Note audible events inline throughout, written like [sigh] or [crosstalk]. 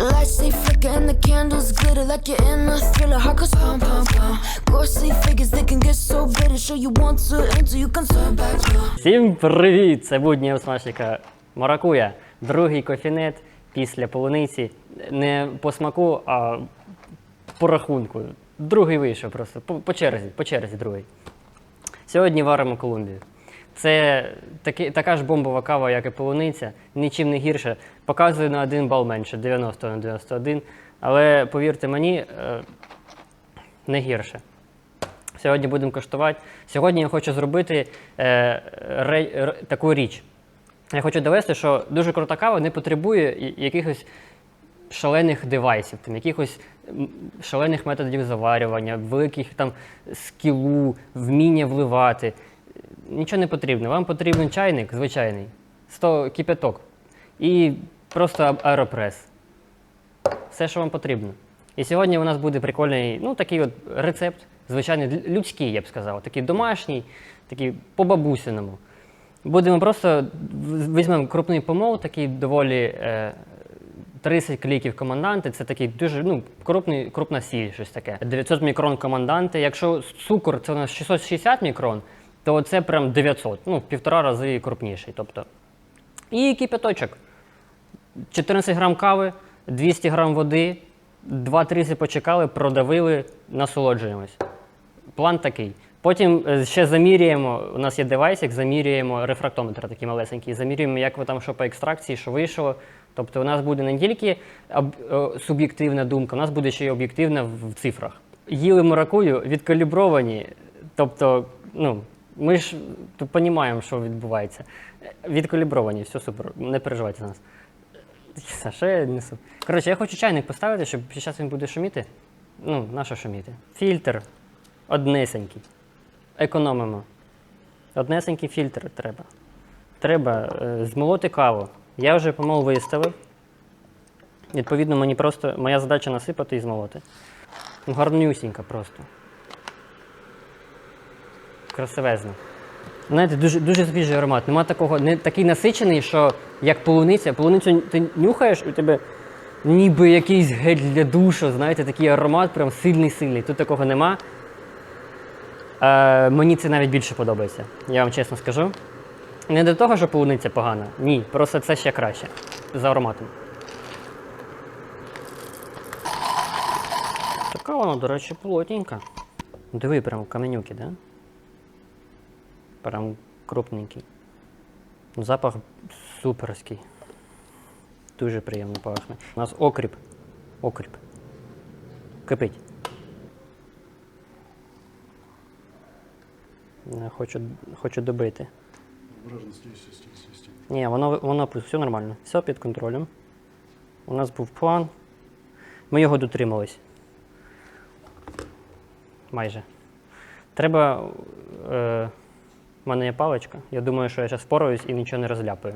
Lights they flicker and the candles glitter like you're in a thriller. Heart goes pound, pound, pound. Ghostly figures they can get so bitter. Show you want to until you can turn back now. Всім привіт! Це будні смачника Маракуя. Другий кофінет після полуниці. Не по смаку, а по рахунку. Другий вийшов просто. По, по черзі, по черзі другий. Сьогодні варимо Колумбію. Це таки, така ж бомбова кава, як і полуниця, нічим не гірше. Показує на один бал менше, 90 на 91. Але повірте мені, е, не гірше. Сьогодні будемо коштувати. Сьогодні я хочу зробити е, ре, ре- таку річ. Я хочу довести, що дуже крута кава не потребує якихось шалених девайсів, там, якихось шалених методів заварювання, великих там скілу, вміння вливати. Нічого не потрібно. Вам потрібен чайник звичайний, 100 кипяток і просто аеропрес. Все, що вам потрібно. І сьогодні у нас буде прикольний, ну такий от рецепт, звичайний людський, я б сказав, такий домашній, такий по-бабусиному. Будемо просто візьмемо крупний помол, такий доволі е, 30 кліків команданти. Це такий дуже ну, крупний, крупна сіль, щось таке. 900 мікрон команданти. Якщо цукор це у нас 660 мікрон, то це прям 900, ну, в півтора рази крупніший. Тобто. І кипяточок. 14 грам кави, 200 грам води, 2-3 почекали, продавили, насолоджуємось. План такий. Потім е, ще замірюємо. У нас є девайсик, замірюємо рефрактометр такий малесенький. Замірюємо, як ви там що по екстракції, що вийшло. Тобто у нас буде не тільки е, суб'єктивна думка, у нас буде ще й об'єктивна в цифрах. Їли маракую відкалібровані. Тобто, ну, ми ж розуміємо, що відбувається. Відкалібровані, все супер, не переживайте за нас. А що я несу? Коротше, я хочу чайник поставити, щоб зараз він буде шуміти. Ну, на що шуміти? Фільтр однесенький. Економимо. Однесенький фільтр треба. Треба е, змолоти каву. Я вже помол виставив. Відповідно, мені просто моя задача насипати і змолоти. Гарнюсінька просто. Красивезно. Знаєте, дуже, дуже свіжий аромат. Нема такого, не такий насичений, що як полуниця. Полуницю ти нюхаєш, у тебе ніби якийсь гель для душу, знаєте, такий аромат, прям сильний-сильний. Тут такого нема. Е, мені це навіть більше подобається, я вам чесно скажу. Не до того, що полуниця погана. Ні, просто це ще краще. За ароматом. Така вона, до речі, плотненька. Диви, прям каменюки, да? Прям крупненький. Запах суперський. Дуже приємно пахне. У нас окріп. Окріп. Кипить. Хочу, хочу добити. Обережно стій, стій, стій, стій, стій. Ні, воно, воно все нормально. Все під контролем. У нас був план. Ми його дотримались. Майже. Треба. Е, в мене є паличка. Я думаю, що я зараз впораюсь і нічого не розляпаю.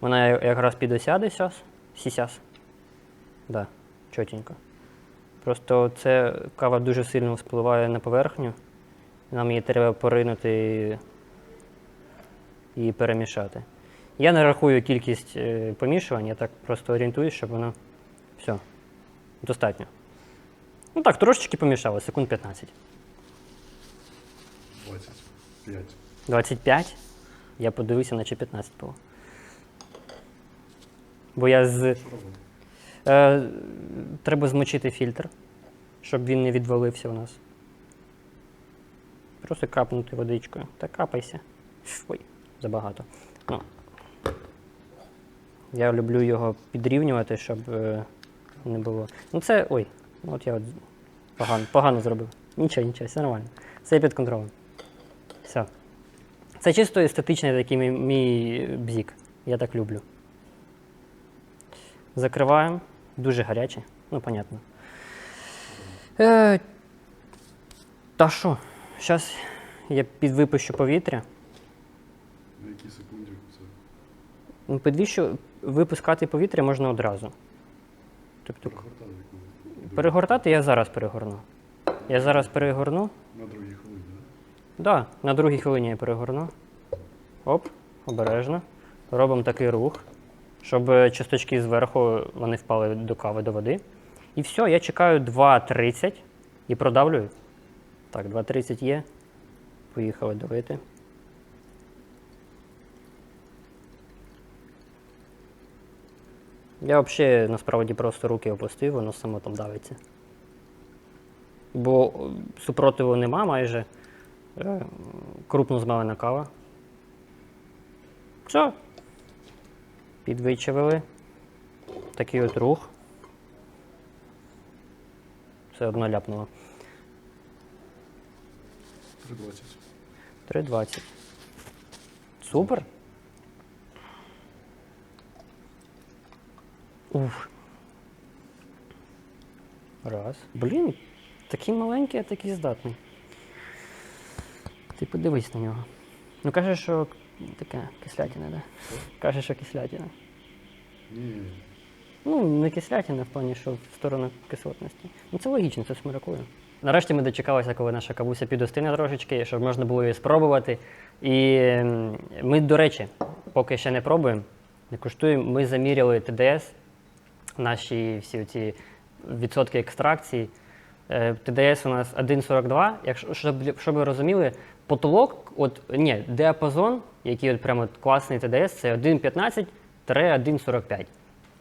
Вона якраз підосяде сяс. Сісяс. Да, чотенько. Просто це кава дуже сильно вспливає на поверхню. Нам її треба поринути і перемішати. Я не рахую кількість е, помішувань, я так просто орієнтуюсь, щоб воно все. Достатньо. Ну так, трошечки помішало, секунд 15. 25. 25. Я подивився, наче 15 було. Бо я з. Е, треба змочити фільтр, щоб він не відвалився у нас. Просто капнути водичкою. Та капайся. Ой, забагато. Ну. Я люблю його підрівнювати, щоб е, не було. Ну це. Ой, ну от я от погано, погано зробив. Нічого, нічого, все нормально. Все під контролем. Все. Це чисто естетичний такий мій, мій бзік. Я так люблю. Закриваємо. Дуже гаряче. Ну, понятно. Е, та що? Зараз я підвипущу повітря. На якій секунді це? Ну, Підвищу, випускати повітря можна одразу. Тобто, Перегортати я зараз перегорну. Я зараз перегорну. На другій? Да, на другій хвилині я перегорну. Оп, обережно. Робимо такий рух, щоб е, часточки зверху вони впали до кави до води. І все, я чекаю 2.30 і продавлюю. Так, 2.30 є. Поїхали давити. Я взагалі насправді просто руки опустив, воно само там давиться. Бо е, супротиву нема майже. Е, Крупно змелена кава. Все. Підвичавили. Такий от рух. Все одно ляпнуло. 3,20. 3,20. Супер. Уф. Раз. Блін, такий маленький, а такий здатний. Ти подивись на нього. Ну каже, що таке кислятина, да? Каже, що кислятина. Ну, не кислятина в плані, що в сторону кислотності. Ну це логічно, це смакує. Нарешті ми дочекалися, коли наша кавуся підостине трошечки, щоб можна було її спробувати. І ми, до речі, поки ще не пробуємо, не куштуємо. Ми заміряли ТДС, наші всі ці відсотки екстракції. Е, ТДС у нас 1,42. Якщо щоб, щоб ви розуміли, потолок, от ні, діапазон, який от прямо класний ТДС, це 1,15-1,45.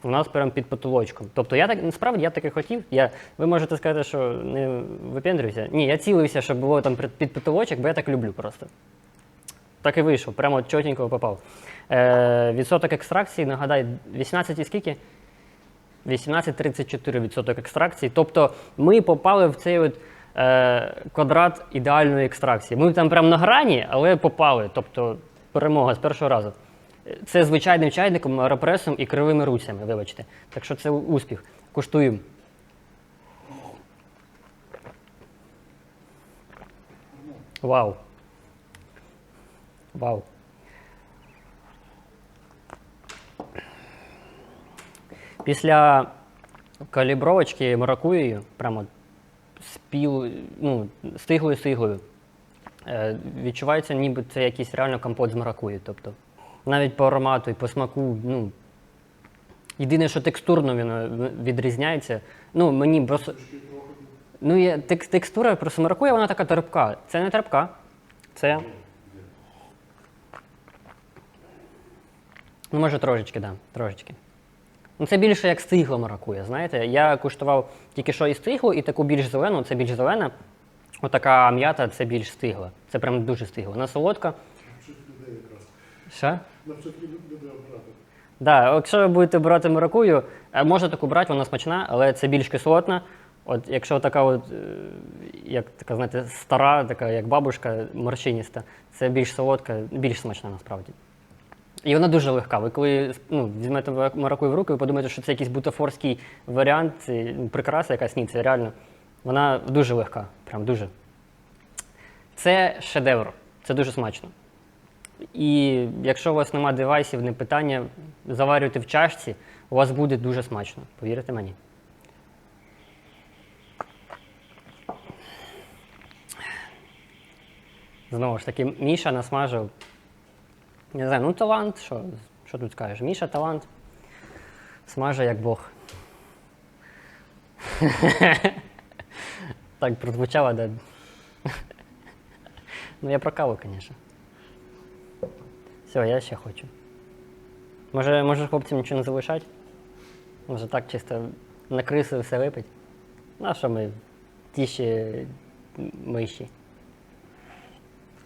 У нас прямо під потолочком. Тобто я так насправді я таки хотів. Я, ви можете сказати, що не випендрююся. Ні, я цілився, щоб було там під- потолочок, бо я так люблю просто. Так і вийшов, прямо от чотенько попав. Е, відсоток екстракції, нагадай, 18 і скільки? 18-34% екстракції. Тобто ми попали в цей от, квадрат ідеальної екстракції. Ми там прямо на грані, але попали. Тобто перемога з першого разу. Е, Це звичайним чайником, аеропресом і кривими руцями, вибачте. Так що це успіх. Куштуємо. Вау. Вау. Після калібровочки маракуєю, прямо спіл, ну, стиглою стиглою, е, відчувається, ніби це якийсь реально компот з маракуї. Тобто, навіть по аромату і по смаку, ну, єдине, що текстурно він е, відрізняється. Ну, мені просто. Ну, є, тек- текстура просто маракуя, вона така терпка. Це не терпка. Це. Ну, може, трошечки, так, да, трошечки. Ну, це більше як стигло маракуя, знаєте. Я куштував тільки що і стиглу, і таку більш зелену, це більш зелена. Отака м'ята це більш стигла. Це прям дуже стигла. Вона солодка. Що? навчити людей обрати. Да, якщо ви будете брати маракую, е, можна таку брати, вона смачна, але це більш кислотна. От якщо така, от, е, як така, знаєте, стара, така як бабушка, морщиніста, це більш солодка, більш смачна насправді. І вона дуже легка. Ви коли ну, візьмете маракую в руки, ви подумаєте, що це якийсь бутафорський варіант, це, ну, прикраса якась, ні, це реально. Вона дуже легка, прям дуже. Це шедевр, це дуже смачно. І якщо у вас нема девайсів, не питання, заварюйте в чашці, у вас буде дуже смачно, повірте мені. Знову ж таки, Міша насмажив. Не знаю, ну талант, що, що тут скажеш? Міша талант. Смаже як Бог. [laughs] так прозвучало, да. [laughs] ну я про каву, звісно. Все, я ще хочу. Може, може хлопцям нічого не залишати? Може так чисто на криси все випить? Ну, а що ми ті ще миші.